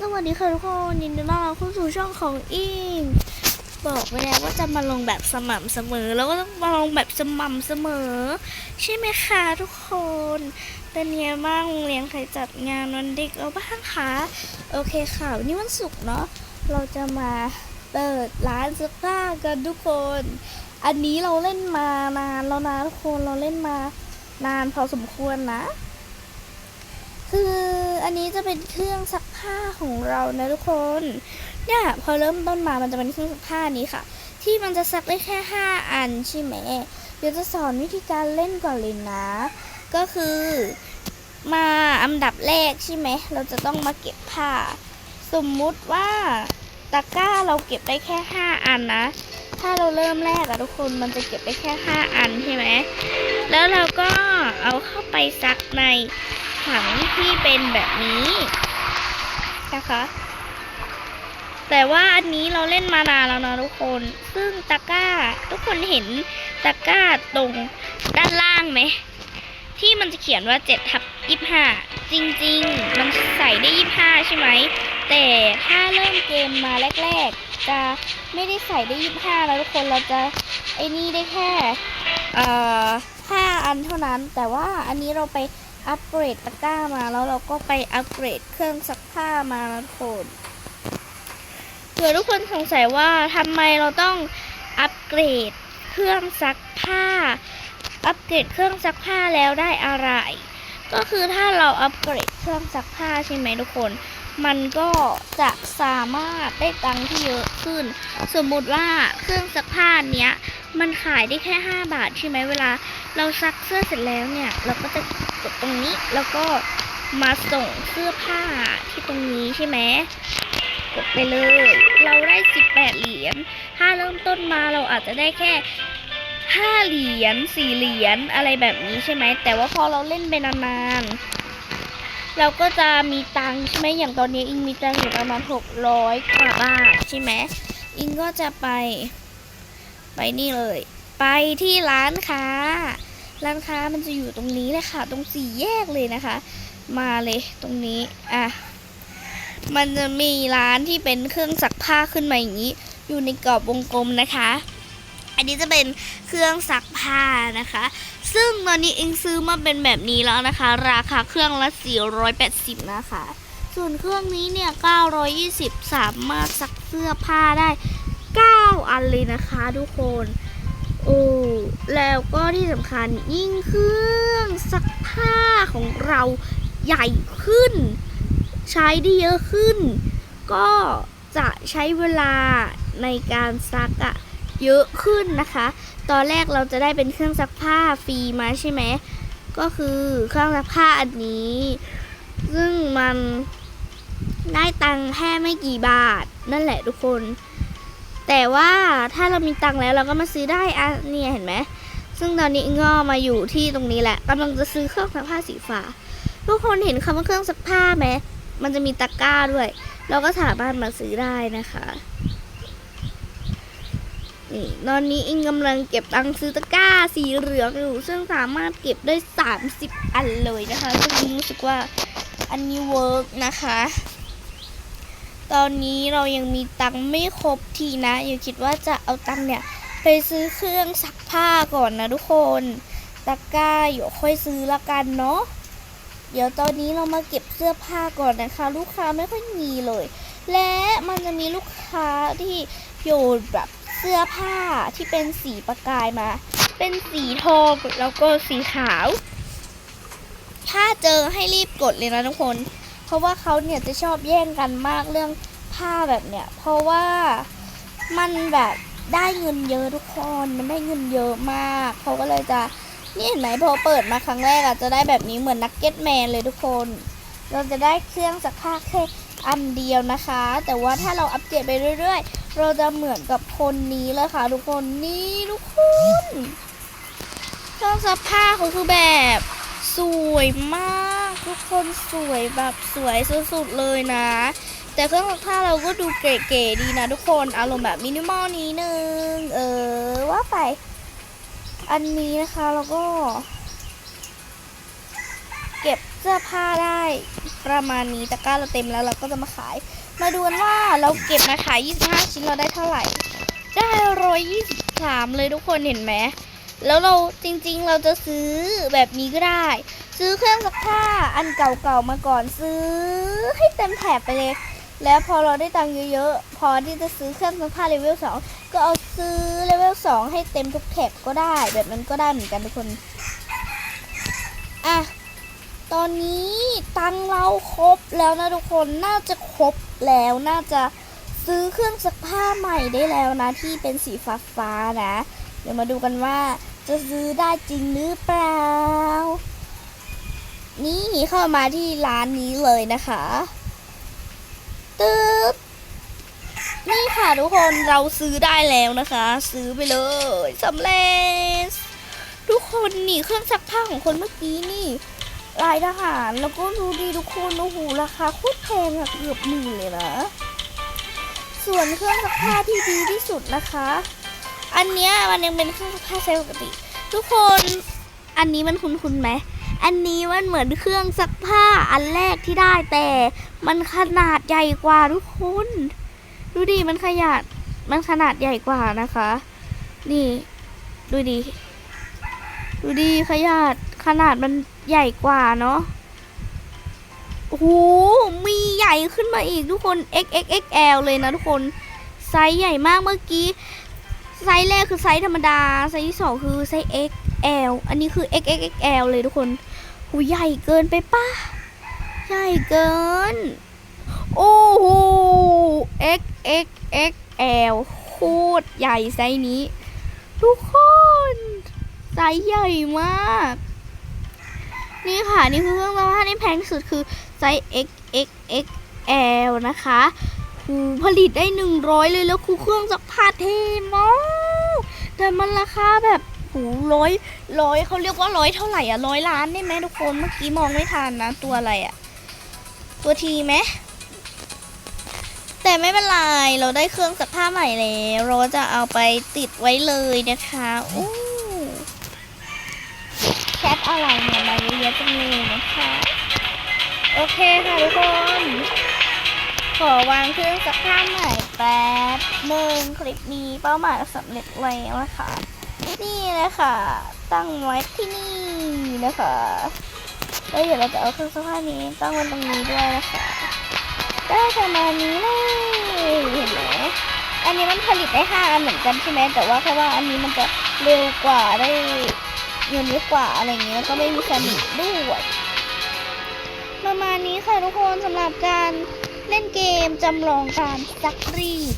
สวัสดีค่ะทุกคนยินดีต้อนรับเข้าสู่ช่องของอิงบอกไปแล้วว่าจะมาลงแบบสม่ำเสมอ แล้วก็ต้องมาลงแบบสม่ำเสมอ ใช่ไหมคะทุกคนเป็นยังไงบ้างโรงเรียนใครจัดงานวันเด็กเอาบ้างคะโอเคค่ะวันนี้วันศุกร์เนาะเราจะมาเปิดร้านเสื้อผ้ากันทุกคน อันนี้เราเล่นมานานแล้วนะทุกคนเราเล่นมานานพอสมควรนะ คืออันนี้จะเป็นเครื่องซักผ้าของเรานะทุกคน เนี่ยพอเริ่มต้นมามันจะเป็นเครื่องซักผ้านี้ค่ะ ที่มันจะซักได้แค่ 5 อันใช่ไหมเดี๋ยวจะสอนวิธีการเล่นก่อนเลยนะ ก็คือมาอันดับแรกใช่ไหม เราจะต้องมาเก็บผ้า สมมุติว่าตะกร้าเราเก็บได้แค่ 5 อันนะ ถ้าเราเริ่มแรกอะทุกคนมันจะเก็บได้แค่ 5 อันใช่ไหม แล้วเราก็เอาเข้าไปซักใน ถังที่เป็นแบบนี้นะคะ แต่ว่าอันนี้เราเล่นมานานแล้วนะทุกคน ซึ่งตะก้า ทุกคนเห็นตะก้าตรงด้านล่างไหม ที่มันจะเขียนว่า7ทับ25 จริง ๆ มันใส่ได้ 25 ใช่ไหม แต่ถ้าเริ่มเกมมาแรก ๆ จะไม่ได้ใส่ได้ 25 แล้วทุกคนเราจะไอ้นี่ได้แค่ เอ่อ5อันเท่านั้น แต่ว่าอันนี้เราไป อัปเกรดตะกร้ามาแล้วเราก็ไปอัปเกรดเครื่องซักผ้ามานะทุกคนเผื่อทุกคนสงสัยว่าทำไมเราต้องอัปเกรดเครื่องซักผ้า อัปเกรดเครื่องซักผ้าแล้วได้อะไร ก็คือถ้าเราอัปเกรดเครื่องซักผ้าใช่ไหมทุกคน มันก็จะสามารถได้ตังค์ที่เยอะขึ้น สมมุติว่าเครื่องซักผ้าเนี้ย มันขายได้แค่ 5 บาทใช่ไหมเวลา เราซักเสื้อเสร็จแล้วเนี่ย เราก็จะกดตรงนี้แล้วก็มาส่งเสื้อผ้าที่ตรงนี้ใช่ไหมกดไปเลย เราได้ 18 เหรียญถ้าเริ่มต้นมาเราอาจจะได้แค่5เหรียญ4เหรียญอะไรแบบนี้ใช่ไหมแต่ว่าพอเราเล่นไปนานๆเราก็จะมีตังใช่ไหมอย่างตอนนี้อิงมีตังอยู่ประมาณ600กว่าบาทใช่ไหมอิงก็จะไป ไปนี่เลย ไปที่ร้านค้า ร้านค้ามันจะอยู่ตรงนี้เลยค่ะ ตรงสี่แยกเลยนะคะ มาเลยตรงนี้อะมันจะมีร้านที่เป็นเครื่องซักผ้าขึ้นมาอย่างนี้ อยู่ในกรอบวงกลมนะคะ อันนี้จะเป็นเครื่องซักผ้านะคะ ซึ่งตอนนี้เองซื้อมาเป็นแบบนี้แล้วนะคะ ราคาเครื่องละ 480 นะคะ ส่วนเครื่องนี้เนี่ย 920 สามารถซักเสื้อผ้าได้ 9 อันเลยนะคะทุกคนโอ้แล้วก็ที่สำคัญยิ่งเครื่องซักผ้าของเราใหญ่ขึ้น ใช้ได้เยอะขึ้น ก็จะใช้เวลาในการซักอะเยอะขึ้นนะคะ ตอนแรกเราจะได้เป็นเครื่องซักผ้าฟรีมาใช่ไหม ก็คือเครื่องซักผ้าอันนี้ ซึ่งมันได้ตังค์แค่ไม่กี่บาท นั่นแหละทุกคน แต่ว่าถ้าเรามีตังค์แล้วเราก็มาซื้อได้อะเนี่ยเห็นไหมซึ่งตอนนี้งอมาอยู่ที่ตรงนี้แหละกำลังจะซื้อเครื่องซักผ้าสีฟ้าทุกคนเห็นคำว่าเครื่องซักผ้าไหมมันจะมีตะกร้าด้วย เราก็สามารถมาซื้อได้นะคะนี่ตอนนี้อิงกำลังเก็บตังค์ซื้อตะกร้าสีเหลืองอยู่ซึ่งสามารถเก็บได้ 30 อันเลยนะคะซึ่งรู้สึกว่าอันนี้เวิร์กนะคะ ตอนนี้เรายังมีตังค์ไม่ครบทีนะอยู่คิดว่าจะเอาตังค์เนี่ยไปซื้อเครื่องซักผ้าก่อนนะทุกคนตะกร้าเดี๋ยวค่อยซื้อละกันเนาะเดี๋ยวตอนนี้เรามาเก็บเสื้อผ้าก่อนนะคะ ลูกค้าไม่ค่อยมีเลย และมันจะมีลูกค้าที่โยนแบบเสื้อผ้าที่เป็นสีประกายมา เป็นสีทองแล้วก็สีขาว ถ้าเจอให้รีบกดเลยนะทุกคน เพราะว่าเขาเนี่ยจะชอบแย่งกันมากเรื่องผ้าแบบเนี้ยเพราะว่ามันแบบได้เงินเยอะทุกคนมันได้เงินเยอะมากเขาก็เลยจะนี่เห็นไหมพอเปิดมาครั้งแรกอะจะได้แบบนี้เหมือนนักเก็ตแมนเลยทุกคน เราจะได้เครื่องซักผ้าแค่อันเดียวนะคะ แต่ว่าถ้าเราอัปเกรดไปเรื่อย ๆ เราจะเหมือนกับคนนี้เลยค่ะ ทุกคนนี่ทุกคนเครื่องซักผ้าเขาคือแบบ สวยมาก ทุกคนสวยแบบสวยสุดๆเลยนะ แต่เครื่องซักผ้าเราก็ดูเก๋ๆดีนะทุกคนอารมณ์แบบมินิมอลนี้นึง เออว่าไป อันนี้นะคะเราก็ เก็บเสื้อผ้าได้ประมาณนี้ตะกร้าเราเต็มแล้วเราก็จะมาขาย มาดูกันว่าเราเก็บมาขาย 25 ชิ้นเราได้เท่าไหร่ ได้ 123 เลยทุกคนเห็นไหมแล้วเราจริงๆเราจะซื้อแบบนี้ก็ได้ ซื้อเครื่องซักผ้าอันเก่าๆมาก่อนซื้อให้เต็มแถบไปเลย แล้วพอเราได้ตังค์เยอะๆ พอที่จะซื้อเครื่องซักผ้าเลเวล2ก็เอาซื้อเลเวล2ให้เต็มทุกแถบก็ได้ แบบนั้นก็ได้เหมือนกันทุกคน อะ ตอนนี้ตังค์เราครบแล้วนะทุกคนน่าจะครบแล้วน่าจะซื้อเครื่องซักผ้าใหม่ได้แล้วนะ ที่เป็นสีฟ้าฟ้านะ เดี๋ยวมาดูกันว่าจะซื้อได้จริงหรือเปล่า นี่เข้ามาที่ร้านนี้เลยนะคะตึ๊บนี่ค่ะทุกคนเราซื้อได้แล้วนะคะ ซื้อไปเลยสำเร็จทุกคนนี่เครื่องซักผ้าของคนเมื่อกี้นี่ลายทหารแล้วก็ดูดีทุกคนโอ้โหราคาโคตรแพงอะเกือบหมื่นเลยนะ ส่วนเครื่องซักผ้าที่ดีที่สุดนะคะ อันเนี้ยมันยังเป็นเครื่องซักผ้าใช้ปกติ ทุกคนอันนี้มันคุ้นๆไหม อันนี้มันเหมือนเครื่องซักผ้าอันแรกที่ได้แต่มันขนาดใหญ่กว่าทุกคน ดูดิมันขยาดมันขนาดใหญ่กว่านะคะ นี่ ดูดิ ดูดีขนาดขนาดมันใหญ่กว่าเนาะโอ้โหมีใหญ่ขึ้นมาอีกทุกคน XXXL เลยนะทุกคน ไซส์ใหญ่มากเมื่อกี้ ไซส์แรกคือไซส์ธรรมดา ไซส์ที่สองคือไซส์ XL อันนี้คือ XXXL เลยทุกคนหูใหญ่เกินไปปะใหญ่เกิน โอ้โห XXXL โคตรใหญ่ไซส์นี้ ทุกคนไซส์ใหญ่มาก นี่ค่ะ นี่คือเครื่องซักผ้าที่แพงที่สุดคือไซส์ XXXL นะคะหูผลิตได้ 100 เลยแล้วคือเครื่องซักผ้าเท่มากแต่มันราคาแบบ หูร้อยร้อยเขาเรียกว่าร้อยเท่าไหร่อะร้อยล้านได้ไหมทุกคนเมื่อกี้มองไม่ทันนะตัวอะไรอะ ตัวทีไหมแต่ไม่เป็นไรเราได้เครื่องซักผ้าใหม่แล้วเราจะเอาไปติดไว้เลยนะคะอู้แคทอะไรเนี่ยมาเยอะแยะจังเลยนะคะ โอเคค่ะทุกคน ขอวางเครื่องซักผ้าใหม่แป๊บหนึ่งคลิปนี้เป้าหมายสำเร็จแล้วนะคะ นี่เลยค่ะตั้งไว้ที่นี่นะคะแล้วเดี๋ยวเราจะเอาเครื่องซักผ้านี้ตั้งไว้ตรงนี้ด้วยนะคะได้ประมาณนี้เลยเห็นไหมอันนี้มันผลิตได้ห้าอันเหมือนกันใช่ไหมแต่ว่าแค่ว่าอันนี้มันจะเร็วกว่าได้เงินเยอะกว่าอะไรเงี้ยแล้วก็ไม่มีสนิมด้วยประมาณนี้ค่ะทุกคนสำหรับการเล่นเกมจำลองการซักรีด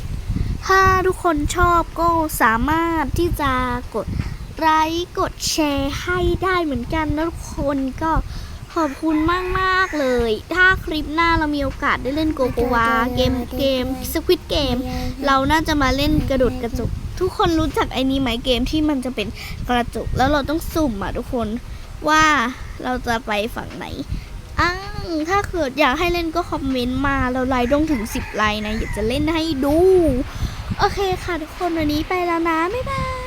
ถ้าทุกคนชอบก็สามารถที่จะกดไลค์กดแชร์ให้ได้เหมือนกันนะทุกคนก็ขอบคุณมากมากเลย ถ้าคลิปหน้าเรามีโอกาสได้เล่นโกโกวาเกมเกมสควิตเกม เราน่าจะมาเล่นกระโดดกระจก ทุกคนรู้จักไอ้นี้ไหมเกมที่มันจะเป็นกระจก แล้วเราต้องสุ่มอะทุกคนว่าเราจะไปฝั่งไหนอ้างถ้าเกิดอยากให้เล่นก็คอมเมนต์มา เราไลค์ต้องถึง 10 ไลค์นะอยากจะเล่นให้ดู โอเคค่ะทุกคนวันนี้ไปแล้วนะ บ๊ายบาย